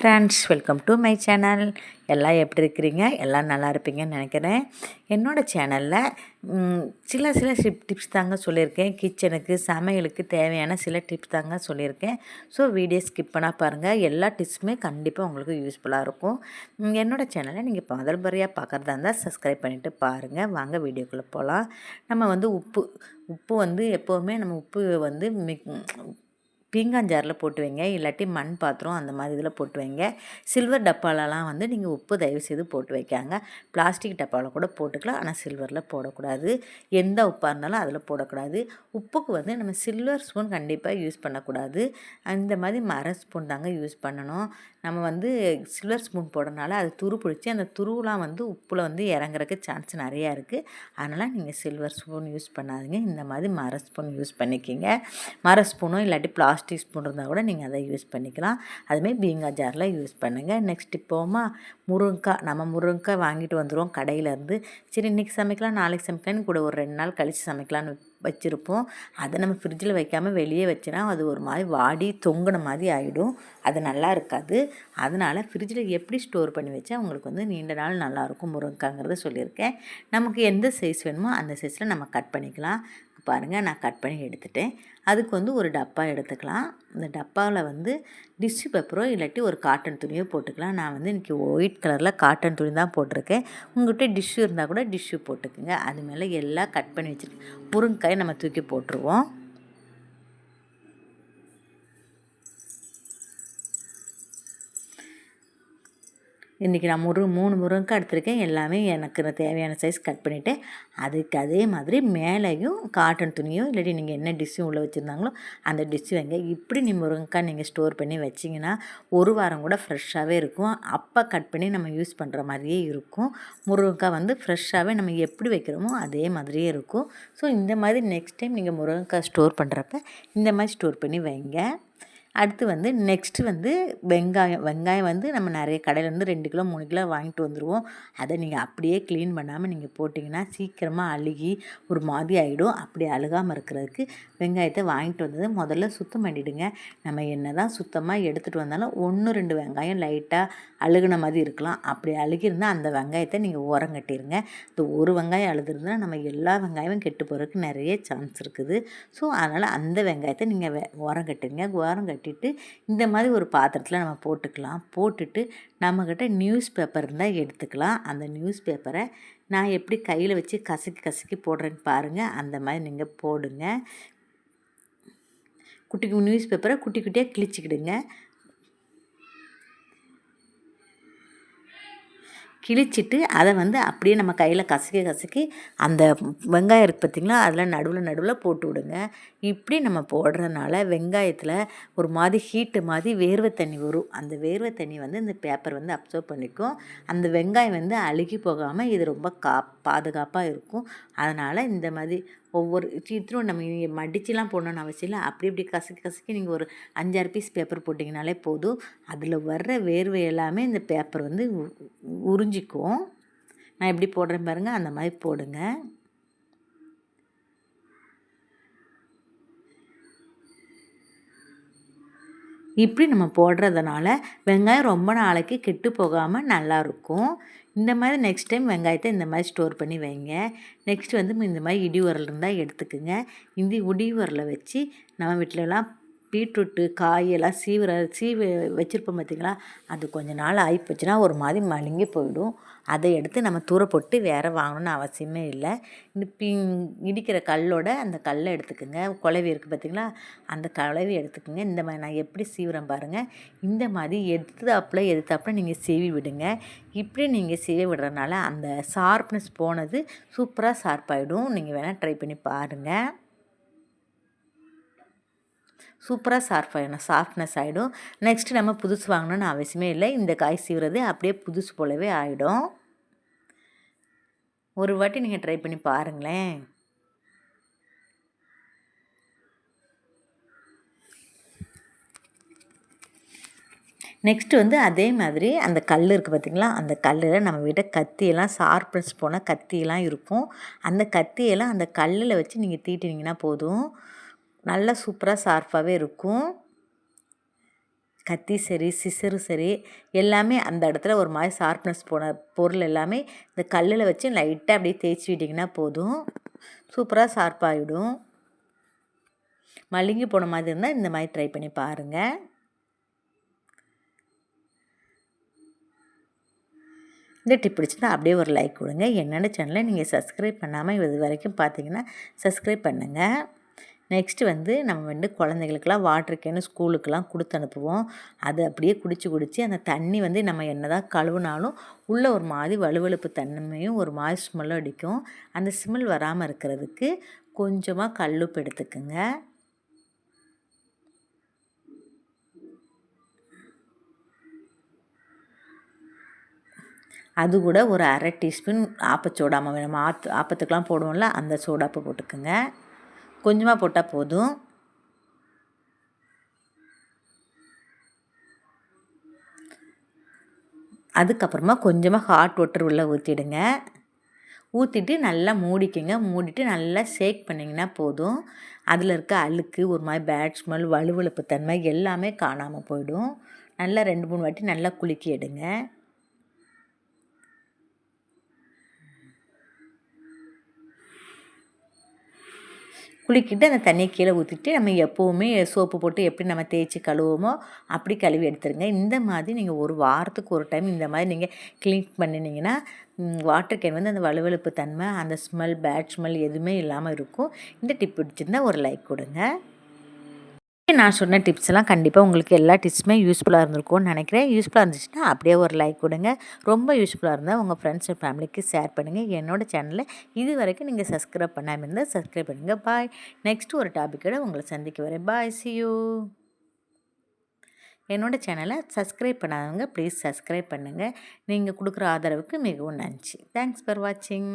Friends welcome to my channel எல்லாம் எப்படி இருக்கிறீங்க? எல்லாம் நல்லா இருப்பீங்கன்னு நினைக்கிறேன். என்னோடய சேனலில் சில சில டிப்ஸ் தாங்க சொல்லியிருக்கேன். கிச்சனுக்கு சமையலுக்கு தேவையான சில டிப்ஸ் தாங்க சொல்லியிருக்கேன். ஸோ வீடியோ ஸ்கிப் பண்ணால் பாருங்கள் எல்லா டிப்ஸுமே கண்டிப்பாக உங்களுக்கு யூஸ்ஃபுல்லாக இருக்கும். என்னோடய சேனலை நீங்கள் இப்போ முதல் முறையாக பார்க்குறதா இருந்தால் சப்ஸ்கிரைப் பண்ணிவிட்டு பாருங்கள் வாங்க வீடியோக்குள்ளே போகலாம் நம்ம வந்து உப்பு உப்பு வந்து எப்போவுமே நம்ம உப்பு வந்து மிக் பீங்காஞ்சாரில் போட்டு வைங்க. இல்லாட்டி மண் பாத்திரம் அந்த மாதிரி இதில் போட்டு வைங்க. சில்வர் டப்பாலலாம் வந்து நீங்கள் உப்பு தயவு செய்து போட்டு வைக்காங்க. பிளாஸ்டிக் டப்பாவில் கூட போட்டுக்கலாம். ஆனால் சில்வரில் போடக்கூடாது. எந்த உப்பாக இருந்தாலும் அதில் போடக்கூடாது. உப்புக்கு வந்து நம்ம சில்வர் ஸ்பூன் கண்டிப்பாக யூஸ் பண்ணக்கூடாது. அந்த மாதிரி மர ஸ்பூன் தாங்க யூஸ் பண்ணணும். நம்ம வந்து சில்வர் ஸ்பூன் போடுறதுனால அது துரு பிடிச்சி அந்த துருவெலாம் வந்து உப்பில் வந்து இறங்குறக்கு சான்ஸ் நிறையா இருக்குது அதனால் நீங்கள் சில்வர் ஸ்பூன் யூஸ் பண்ணாதீங்க. இந்த மாதிரி மர ஸ்பூன் யூஸ் பண்ணிக்கிங்க. மர ஸ்பூனும் இல்லாட்டி பிளாஸ்டிக் ஸ்பூன் இருந்தால் கூட நீங்கள் அதை யூஸ் பண்ணிக்கலாம். அதுமாரி பீங்கா ஜாரில் யூஸ் பண்ணுங்கள் நெக்ஸ்ட் இப்போமா முருங்கைக்காய் நம்ம முருங்கைக்காய் வாங்கிட்டு வந்துடுவோம் கடையிலேருந்து. சரி இன்றைக்கி சமைக்கலாம் நாளைக்கு சமைக்கலாம்னு கூட ஒரு ரெண்டு நாள் கழித்து சமைக்கலான்னு வச்சுருப்போம். அதை நம்ம ஃப்ரிட்ஜில் வைக்காமல் வெளியே வச்சுனா அது ஒரு மாதிரி வாடி தொங்குன மாதிரி ஆகிடும் அது நல்லா இருக்காது. அதனால் ஃப்ரிட்ஜில் எப்படி ஸ்டோர் பண்ணி வச்சா உங்களுக்கு வந்து நீண்ட நாள் நல்லாயிருக்கும் முருங்கைக்காங்கிறத சொல்லியிருக்கேன். நமக்கு எந்த சைஸ் வேணுமோ அந்த சைஸில் நம்ம கட் பண்ணிக்கலாம். பாருங்கள் நான் கட் பண்ணி எடுத்துட்டேன். அதுக்கு வந்து ஒரு டப்பா எடுத்துக்கலாம். இந்த டப்பாவில் வந்து டிஷ்யூ பேப்பரோ இல்லாட்டி ஒரு காட்டன் துணியோ போட்டுக்கலாம். நான் வந்து இன்றைக்கி ஒயிட் கலரில் காட்டன் துணி தான் போட்டிருக்கேன். உங்கள்கிட்ட டிஷ்ஷு இருந்தால் கூட டிஷ்ஷு போட்டுக்குங்க. அது மேலே எல்லாம் கட் பண்ணி வச்சுருக்கேன். முருங்கைக்காயை நம்ம தூக்கி போட்டுருவோம். இன்றைக்கி நான் முரு மூணு முருங்கைக்காய் எடுத்திருக்கேன். எல்லாமே எனக்கு நான் தேவையான சைஸ் கட் பண்ணிவிட்டேன் அதுக்கு அதே மாதிரி மேலேயும் காட்டன் துணியோ இல்லாட்டி நீங்கள் என்ன டிஷ்ஷும் உள்ளே வச்சுருந்தாங்களோ அந்த டிஷ்ஷு வைங்க. இப்படி நீ முருங்கைக்காய் நீங்கள் ஸ்டோர் பண்ணி வச்சிங்கன்னா ஒரு வாரம் கூட ஃப்ரெஷ்ஷாகவே இருக்கும். அப்போ கட் பண்ணி நம்ம யூஸ் பண்ணுற மாதிரியே இருக்கும். முருங்கைக்காய் வந்து ஃப்ரெஷ்ஷாகவே நம்ம எப்படி வைக்கிறோமோ அதே மாதிரியே இருக்கும். ஸோ இந்த மாதிரி நெக்ஸ்ட் டைம் நீங்கள் முருங்கைக்காய் ஸ்டோர் பண்ணுறப்ப இந்த மாதிரி ஸ்டோர் பண்ணி வைங்க. அடுத்து வந்து நெக்ஸ்ட்டு வந்து வெங்காயம். வெங்காயம் வந்து நம்ம நிறைய கடையிலேருந்து ரெண்டு கிலோ மூணு கிலோ வாங்கிட்டு வந்துடுவோம் அதை நீங்கள் அப்படியே க்ளீன் பண்ணாமல் நீங்கள் போட்டிங்கன்னா சீக்கிரமாக அழுகி ஒரு மாதிரி ஆகிடும் அப்படி அழுகாமல் இருக்கிறதுக்கு வெங்காயத்தை வாங்கிட்டு வந்தது முதல்ல சுத்தம் பண்ணிவிடுங்க நம்ம என்ன தான் சுத்தமாக எடுத்துகிட்டு வந்தாலும் ஒன்று ரெண்டு வெங்காயம் லைட்டாக அழுகுன மாதிரி இருக்கலாம். அப்படி அழுகியிருந்தால் அந்த வெங்காயத்தை நீங்கள் ஓரம் கட்டிடுங்க இந்த ஒரு வெங்காயம் அழுதுருந்தால் நம்ம எல்லா வெங்காயமும் கெட்டு போகிறதுக்கு நிறைய சான்ஸ் இருக்குது. ஸோ அதனால் அந்த வெங்காயத்தை நீங்கள் உரம் ஓரம் கட்டுங்க ஓரம் கட்டிட்டு இந்த மாதிரி ஒரு பாத்திரத்தில் நம்ம போட்டுக்கலாம். போட்டுட்டு நம்மக்கிட்ட நியூஸ் பேப்பர் இருந்தால் எடுத்துக்கலாம். அந்த நியூஸ் பேப்பரை நான் எப்படி கையில் வச்சு கசக்கி கசக்கி போடுறேன்னு பாருங்கள் அந்த மாதிரி நீங்கள் போடுங்க. குட்டி நியூஸ் பேப்பரை குட்டி குட்டியாக கிழிச்சிக்கிடுங்க. கிழிச்சிட்டு அதை வந்து அப்படியே நம்ம கையில் கசக்கி கசக்கி அந்த வெங்காயம் இருக்குது பார்த்திங்களா அதில் நடுவில் நடுவில் போட்டு விடுங்க. இப்படி நம்ம போடுறதுனால வெங்காயத்தில் ஒரு மாதிரி ஹீட்டு மாதிரி வேர்வை தண்ணி வரும். அந்த வேர்வை தண்ணி வந்து இந்த பேப்பர் வந்து அப்சர்வ் பண்ணிக்கும். அந்த வெங்காயம் வந்து அழுகி போகாமல் இது ரொம்ப கா பாதுகாப்பாக இருக்கும். அதனால் இந்த மாதிரி ஒவ்வொரு சீத்திரம் நம்ம மடிச்சுலாம் போடணும்னு அவசியம் இல்லை. அப்படி இப்படி கசக்கி கசக்கி நீங்கள் ஒரு அஞ்சாறு பீஸ் பேப்பர் போட்டிங்கனாலே போதும். அதில் வர்ற வேர்வை எல்லாமே இந்த பேப்பர் வந்து உறிஞ்சிக்கும். நான் எப்படி போடுறேன் பாருங்கள் அந்த மாதிரி போடுங்க. இப்படி நம்ம போடுறதுனால வெங்காயம் ரொம்ப நாளைக்கு கெட்டு போகாமல் நல்லாயிருக்கும் இந்த மாதிரி நெக்ஸ்ட் டைம் வெங்காயத்தை இந்த மாதிரி ஸ்டோர் பண்ணி வைங்க. நெக்ஸ்ட் வந்து இந்த மாதிரி இடி உரல் இருந்தால் எடுத்துக்குங்க. இந்த இடி உரலை வச்சு நம்ம வீட்டிலலாம் பீட்ரூட்டு காயெல்லாம் சீவிர சீவி வச்சுருப்போம் பார்த்தீங்களா அது கொஞ்ச நாள் ஆகி போச்சுன்னா ஒரு மாதிரி மழுங்கி போயிடும். அதை எடுத்து நம்ம தூர போட்டு வேறு வாங்கணும்னு அவசியமே இல்லை. இந்த பி இடிக்கிற கல்லோட அந்த கல்லை எடுத்துக்கோங்க. குலவி இருக்குது பார்த்தீங்களா அந்த குலவி எடுத்துக்கோங்க. இந்த மாதிரி நான் எப்படி சீவிரம் பாருங்கள் இந்த மாதிரி எடுத்தாப்புல எடுத்தாப்புல நீங்கள் சீவி விடுங்க. இப்படி நீங்கள் சீவி விடுறதுனால அந்த ஷார்ப்னஸ் போனது சூப்பராக ஷார்ப்பாகிடும் நீங்கள் வேணால் ட்ரை பண்ணி பாருங்கள் சூப்பராக ஷார்ப் ஆகிடும் சாஃப்ட்னஸ் ஆகிடும் நெக்ஸ்ட்டு நம்ம புதுசு வாங்கணும்னு அவசியமே இல்லை. இந்த காய் சீவுறது அப்படியே புதுசு போலவே ஆகிடும் ஒரு வாட்டி நீங்கள் ட்ரை பண்ணி பாருங்களேன். நெக்ஸ்ட் வந்து அதே மாதிரி அந்த கல் இருக்குது பார்த்திங்களா? அந்த கல்லில் நம்ம வீட்டை கத்தியெல்லாம் ஷார்ப்னஸ் போன கத்தியெல்லாம் இருக்கும். அந்த கத்தியெல்லாம் அந்த கல்லில் வச்சு நீங்கள் தீட்டினீங்கன்னா போதும். நல்லா சூப்பராக ஷார்ப்பாகவே இருக்கும். கத்தி சரி சிசரு சரி எல்லாமே அந்த இடத்துல ஒரு மாதிரி ஷார்ப்னஸ் போன பொருள் எல்லாமே இந்த கல்லில் வச்சு லைட்டாக அப்படியே தேய்ச்சி விட்டிங்கன்னா போதும். சூப்பராக ஷார்ப்பாகிடும் மழுங்கி போன மாதிரி இருந்தால் இந்த மாதிரி ட்ரை பண்ணி பாருங்கள் இந்த டிப் பிடிச்சிருந்தா அப்படியே ஒரு லைக் கொடுங்க. என்னென்ன சேனலை நீங்கள் சப்ஸ்கிரைப் பண்ணாமல் இது வரைக்கும் பார்த்தீங்கன்னா சப்ஸ்கிரைப் பண்ணுங்கள் நெக்ஸ்ட்டு வந்து நம்ம வந்து குழந்தைகளுக்கெல்லாம் வாட்டர் கேனு ஸ்கூலுக்கெல்லாம் கொடுத்து அனுப்புவோம். அது அப்படியே குடித்து குடித்து அந்த தண்ணி வந்து நம்ம என்ன தான் கழுவுனாலும் உள்ளே ஒரு மாதிரி வலுவழுப்பு தன்மையும் ஒரு மாதிரி ஸ்மெல்லும் அடிக்கும். அந்த ஸ்மெல் வராமல் இருக்கிறதுக்கு கொஞ்சமாக கல்லுப்பு எடுத்துக்கோங்க. அது கூட ஒரு அரை டீஸ்பூன் ஆப்பச்சோடாமல் நம்ம ஆத்து ஆப்பத்துக்கெலாம் போடுவோம்ல அந்த சோடாப்பு போட்டுக்கோங்க. கொஞ்சமாக போட்டால் போதும். அதுக்கப்புறமா கொஞ்சமாக ஹாட் வாட்டர் உள்ளே ஊற்றிடுங்க ஊற்றிட்டு நல்லா மூடிக்கங்க. மூடிட்டு நல்லா ஷேக் பண்ணிங்கன்னா போதும். அதில் இருக்க அழுக்கு ஒரு மாதிரி பேட் ஸ்மெல் வலுவழுப்பு தன்மை எல்லாமே காணாமல் போயிடும். நல்லா ரெண்டு மூணு வாட்டி நல்லா குலுக்கி எடுங்க. குளிக்கிட்டு அந்த தண்ணியை கீழே ஊற்றிட்டு நம்ம எப்போவுமே சோப்பு போட்டு எப்படி நம்ம தேய்ச்சி கழுவுமோ அப்படி கழுவி எடுத்துருங்க. இந்த மாதிரி நீங்கள் ஒரு வாரத்துக்கு ஒரு டைம் இந்த மாதிரி நீங்கள் க்ளீன் பண்ணினீங்கன்னா வாட்டர் கேன் வந்து அந்த வலுவழுப்பு தன்மை அந்த ஸ்மெல் பேட் ஸ்மெல் எதுவுமே இல்லாமல் இருக்கும். இந்த டிப் பிடிச்சிருந்தா ஒரு லைக் கொடுங்க. நான் சொன்ன டிப்ஸ்லாம் கண்டிப்பாக உங்களுக்கு எல்லா டிப்ஸுமே யூஸ்ஃபுல்லாக இருந்திருக்கும்னு நினைக்கிறேன். யூஸ்ஃபுல்லாக இருந்துச்சுன்னா அப்படியே ஒரு லைக் கொடுங்க. ரொம்ப யூஸ்ஃபுல்லாக இருந்தால் உங்கள் ஃப்ரெண்ட்ஸ் அண்ட் ஃபேமிலிக்கு ஷேர் பண்ணுங்கள் என்னோடய சேனலில் இது வரைக்கும் நீங்கள் சப்ஸ்கிரைப் பண்ணாமல் இருந்தால் சப்ஸ்கிரைப் பண்ணுங்கள் பாய் நெக்ஸ்ட் ஒரு டாப்பிக்கோட உங்களை சந்திக்க வரேன். பாய் சி யூ என்னோடய சேனலை சப்ஸ்கிரைப் பண்ணாதவங்க ப்ளீஸ் சப்ஸ்கிரைப் பண்ணுங்கள் நீங்கள் கொடுக்குற ஆதரவுக்கு மிகவும் நன்றி. தேங்க்ஸ் ஃபார் வாட்சிங்